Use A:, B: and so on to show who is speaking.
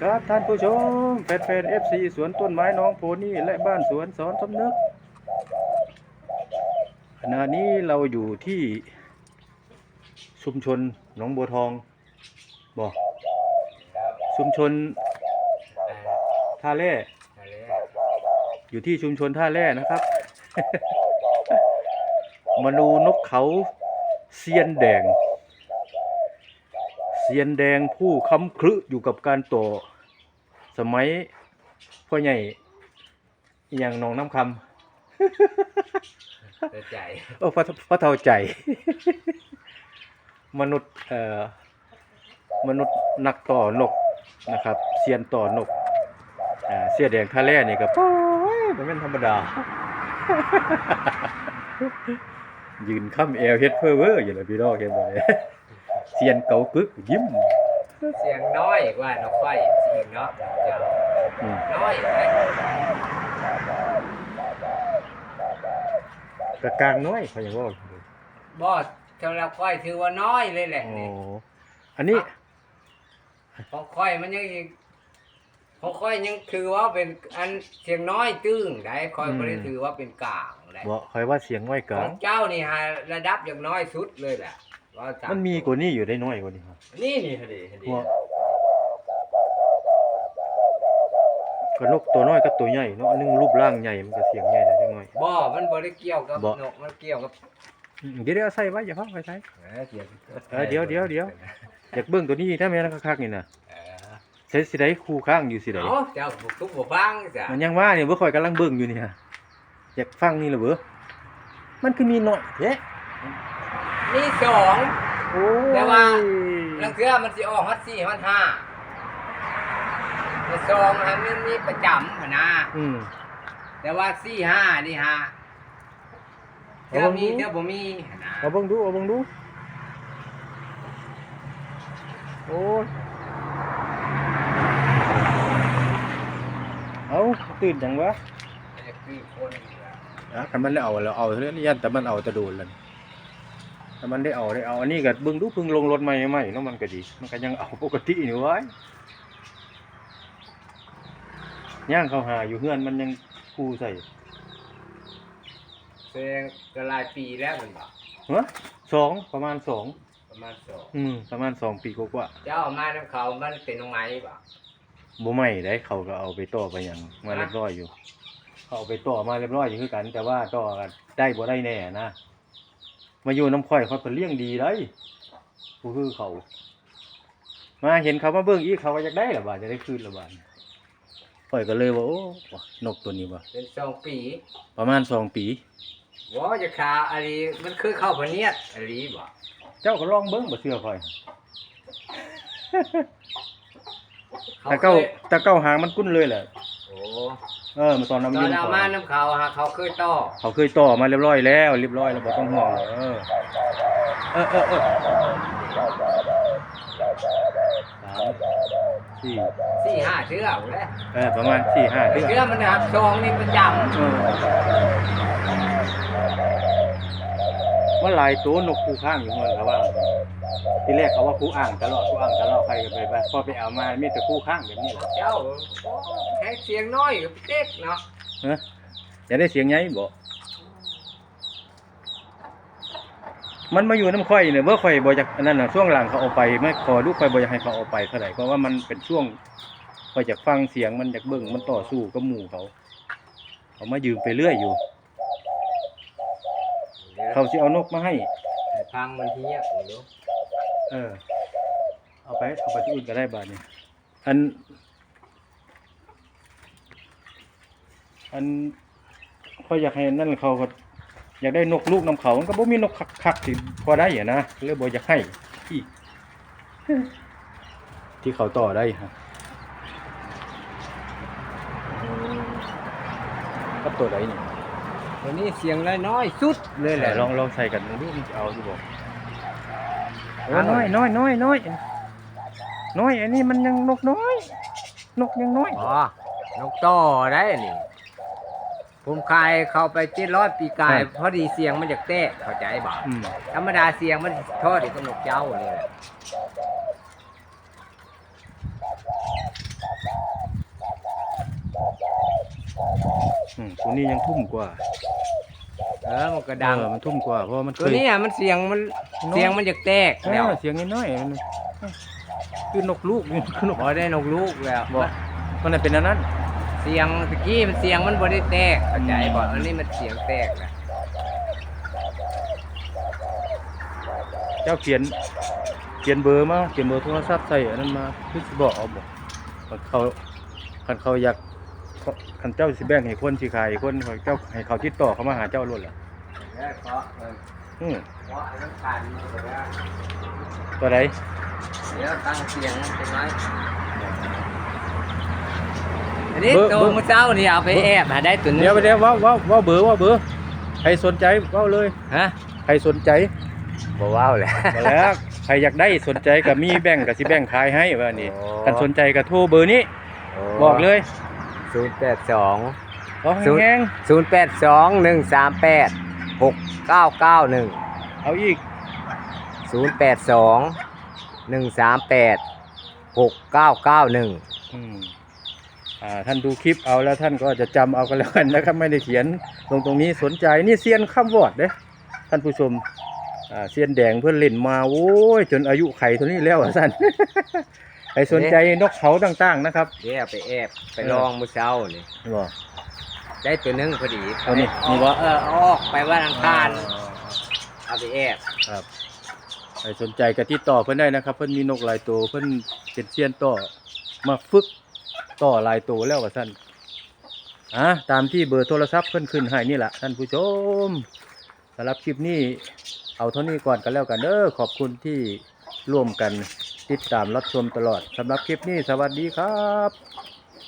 A: ครับท่านผู้ชมแฟนๆเอฟซีสวนต้นไม้น้องโพนี่และบ้านสวนสอนสำนึกขณะนี้เราอยู่ที่ชุมชนหนองบัวทองบอกชุมชนท่าแร่อยู่ที่ชุมชนท่าแร่นะครับ มาดูนกเขาเซียนแดง เซียนแดงผู้ค้ำครึอยู่กับการต่อ สมัยพ่อใหญ่อหย่างหนองน้ำค
B: เสียใจำ
A: เออพระพระเท่าใจ มนุษย์เอ่อมนุษย์นักต่อนกนะครับเซียนต่อนกอ่าเสียแดงท่าแร่นี่ก็โอ้ยมันเป็นธรรมดา ยืนค้ำแอวเฮ็ดเพ้อเว้ออยู่แล้วพี่น้องเห็นบ่เนี่ย เซียนเกากึกยิ้ม
B: เสียงน้อยกว่านกไฟเสียงเนาะเจ้า
A: อืม
B: น้อยเลย
A: กะกลางน้อยเขาอย่างว่า
B: บอสสำหรับค่อยถือว่าน้อยเลยแหละ
A: โอ้
B: นี่
A: อันนี้
B: ของค่อยมันยังอีกของค่อยยังถือว่าเป็นอันเสียงน้อยตึ้งได้ค่อยไม่ได้ถือว่าเป็นกลางได้
A: บอกคอยว่าเสียงน้อยก
B: ข
A: ลา
B: องงเจ้านี่ฮะระดับอย่างน้อยสุดเลยแหละ ว่าสา
A: มันมีกว่านี้อยู่ได้น้อยกว่านี้ครับ
B: นี่นี่ฮะดีฮะดี
A: ว่าก็นกตัวน้อยกับตัวใหญ่เนาะอันนึงรูปร่างใหญ่มันก็เสียงใหญ่ได้จังน้อย
B: บ่ มันบ่ได้เกี่ยวกับ
A: บ่
B: นกมันเกี่ยวกับ
A: อืมเดี๋ยวเดี๋ยวเอาใส่ไว้อย่าเพิ่งไปใส่
B: เออเกี่ยวกับ
A: เออเดี๋ยวเดี๋ยวเดี๋ยว อยากเบิ่งตัวนี้ถ้าแม่นคักๆนี่น่ะ
B: เออ
A: ใช้สิได้คู่ข้างอยู่สิได้
B: เอ้าเจ้าทุกบ่ฟังจ้ะ
A: มันยังว่าเนี่ยบ่ค่อยกำลังเบิ่งอยู่นี่ฮะอยากฟังนี่ล่ะเบ้อมันคือมีน้อยแท้
B: มีสอง
A: โอ้ย
B: แต่ว่าลังเทื่อมันสิออกฮอดสี่ฮอดห้าแต่ซองฮะมันมีประจำหั่นนะ
A: อืม
B: แต่ว่าสี่ห้านี่ฮะ
A: เอา
B: เทื่อ
A: บ่มี
B: มีเทื่อบ่มีหั่นนะ
A: เอาเบิ่งดูเอาเบิ่งดู โอ้ยเอาตื่นจังวะ
B: มันจะคือคนนี่ล่ะ
A: อะคันมันได้เอาแล้วเอาเท่านี้ยันแต่มันเอาแต่โดนแล้วนี่ แต่มันได้เอาได้เอาอันนี้ก็เบิ่งดูเพิ่งลงรถใหม่ใหม่เนาะมันก็ดี มันก็ยังเอาปกตินี่ไว้ย่างเขาหาอยู่เฮือนมันยังคู่ใส่
B: แสดงก็หลายปีแล้วมันบ่
A: ฮะสองประมาณสอง
B: ประมาณสอง
A: อืมประมาณสองปีกว่า
B: เจ้าเอามานํเขามันเป็นตรงไหนบ่
A: ๆบ่ใหม่ได้เขาก็เอาไปต่อไปหยังมาเรียบร้อยอยู่ เขาเอาไปต่อมาเรียบร้อยอยู่คือกัน แต่ว่าต่อกันได้บ่ได้แน่นะ มาอยู่น้ำข่อยเขาก็เลี้ยงดีได้ผู้คือเขา มาเห็นเขามาเบิ่งอีกเขาว่าอยากได้ละบาดจะได้คืนละบาดข่อยก็เลยว่าโอ้ว่ะนกตัวนี้ว่ะ
B: เป็นสองปี
A: ประมาณสองปี
B: ว่าจะขาอันนี้มันคือเข้าพะเนียดอันนี้บ่
A: เจ้าก็ลองเบิ่งบ่เชื่อข่อย
B: เขา
A: แต่เก้า
B: เคย
A: แต่เก้าหางมันกุ้นเลยแหละ
B: โอ้
A: เออมันตอนนั้น
B: ต
A: มัน
B: อ
A: ยื
B: น
A: น
B: เอา
A: ข
B: มา
A: อ
B: น้ำเขาฮะเขาเคยต่อ
A: เขาเคยต่อมาเรียบร้อยแล้วเรียบร้อยแล้วบ่ต้องห่วงเลยเออเออเออเออสามสี่
B: สี่ห้าเชือกแหล้ว
A: เออประมาณสี่ห้าเดือน
B: เชือกมันหักซองนี่ประจ
A: เออมันหลายตัวนกคู่ข้างอยู่เงินเขาว่า ทีแรกเขาว่าคู่อ่างตลอดคู่อ่างตลอดใครกันไปไปพอไปเอามามีแต่คู่ข้างแบบนี้แหละำ
B: เจ้าให้เสียงน้อยกับเจ๊กเนาะ
A: เออจะได้เสียงไงบ่มันมาอยู่น้ำข่อยเนี่ยเมื่อข่อยบ่อยากอันนั้นน่ะช่วงหลังเขาเอาไปไม่ขอลูกข่อยบ่อยากให้เขาเอาไปเท่าไหร่เพราะว่ามันเป็นช่วงข่อยอยากฟังเสียงมันอยากเบิ่งมันต่อสู้กับหมู่เขา เขามายืมไปเรื่อยอยู่ เขาสิเอานกมาให้
B: ให้พังมันเฮียผมดู
A: เออ เอาไปเอาไปที่อื่นก็ได้บาทนี่อัน อันเขาอยากให้นั่นเขาก็อยากได้นกลูกน้ำเขามันก็บ่มีนกคักๆที่พอได้อะนะเลยบ่อยากให้อีกที่เขาต่อได้ฮะกับตัวใดนี่
B: วันนี้เสียงน้อยๆสุดเลยแห
A: แต่
B: ละ
A: ลองลองใส่กันดูมันจะเอาอยู่บ่เอน้อยน้อยน้อยน้อยน้อยอันนี้มันยังนกน้อย นกยังน้อย
B: อ๋อนกต่อได้นี่ผมคายเข้าไปเจ็ดร้อยปีกายพอดีเสียงมันจากเตะเข้าใจบ่ธรรมดาเสียงมันทอดอีกนกเจ้าเนี่
A: ยตัวนี้ยังทุ่มกว่า
B: ออมันก็ดัง
A: เออมันทุ่มกว่าเพราะว่ามันเค
B: ตัวยนี้อะมันเสียงมัน
A: น้อย
B: เสียงมันจะแตก
A: เอ
B: แล้ว
A: อเสียงน้อยๆมันคือนกลูกนี่คือนก
B: พอได้นกลูกแล้ว
A: บ่มันน่ะเป็นอันนั้น
B: เสียงตะกี้มันเสียงมันบ่ได้แตกเข้าใจบ่อันนี้มันเสียงแตกนะ
A: เจ้าเขียนเขียนเบอร์มาเขียนเบอร์โทรศัพท์ใส่อันนั้นมาคือสิบอกเอาบ่คันเขาคันเขาอยากคันเจ้าสิแบ่งให้คนสิขายให้คนเขาเจ้าให้เขาติดต่อเขามาหาเจ้าโลดล่ะ
B: ออ
A: อืม
B: เพราะอันนั้นผ่านมาแล้ว
A: ตัวใด
B: เดี๋ยวตั้งเสียงมันเป็นไงอันนี้ตัวเมื่อเช้านี่เอาไปแอบหาได้ตัวหนึง
A: เดี๋ยวไปเดี๋ยวเว้าเว้าเว้าเบอร์เว้าเบอร์ใครสนใจเว้าเลย
B: ฮะ
A: ใครสนใจ
B: บ่ว้าวแหละ
A: มาแล้วใครอยากได้สนใจก็มีแบ่งก็สิแบ่งขายให้ว่านี่
B: โอ้
A: คันสนใจก็โทรเบอร์นี้บอกเลย
B: ศูนย์แปดสอง
A: เอา
B: ศูนย์
A: แห้ง
B: ศูนย์แปดสองหนึ่งสามแปดหกเก้าเก้าหนึ่ง
A: ๆเอาอีก
B: ศูนย์แปดสองหนึ่งสามแปดหกเก้าเก้าหนึ่ง
A: อืมอ่าท่านดูคลิปเอาแล้วท่านก็จะจำเอากันแล้วกันนะครับไม่ได้เขียนตรงตรงนี้สนใจนี่เซียนข้ามวอดเด้ท่านผู้ชมอ่าเซียนแดงเพื่อนเล่นมาโอ้ยจนอายุไขตัวนี้แล้วอะท่าน ใครสนใจนกเขาต่างๆนะครับ
B: เดี๋ยวไปแอบไป
A: เออ
B: ลองมือเช้านี่
A: บอก
B: ได้ตัวหนึงพอดี
A: เอานี่
B: เอา
A: นี่วะ
B: เออเอาออกไปวันอังคารเอาไปแอบ
A: ครับใครสนใจก็ติดต่อเพื่อนได้นะครับ เพื่อนมีนกหลายตัวเพื่อนเป็นเซียนต่อมาฝึกต่อหลายตัวแล้วว่าท่านอะตามที่เบอร์โทรศัพท์เพื่อนขึ้นให้นี่แหละท่านผู้ชมสำหรับคลิปนี้ เอาเท่านี้ก่อนกันแล้วกันเด้อขอบคุณที่ร่วมกันติดตามรับชมตลอดสำหรับคลิปนี้สวัสดีครับ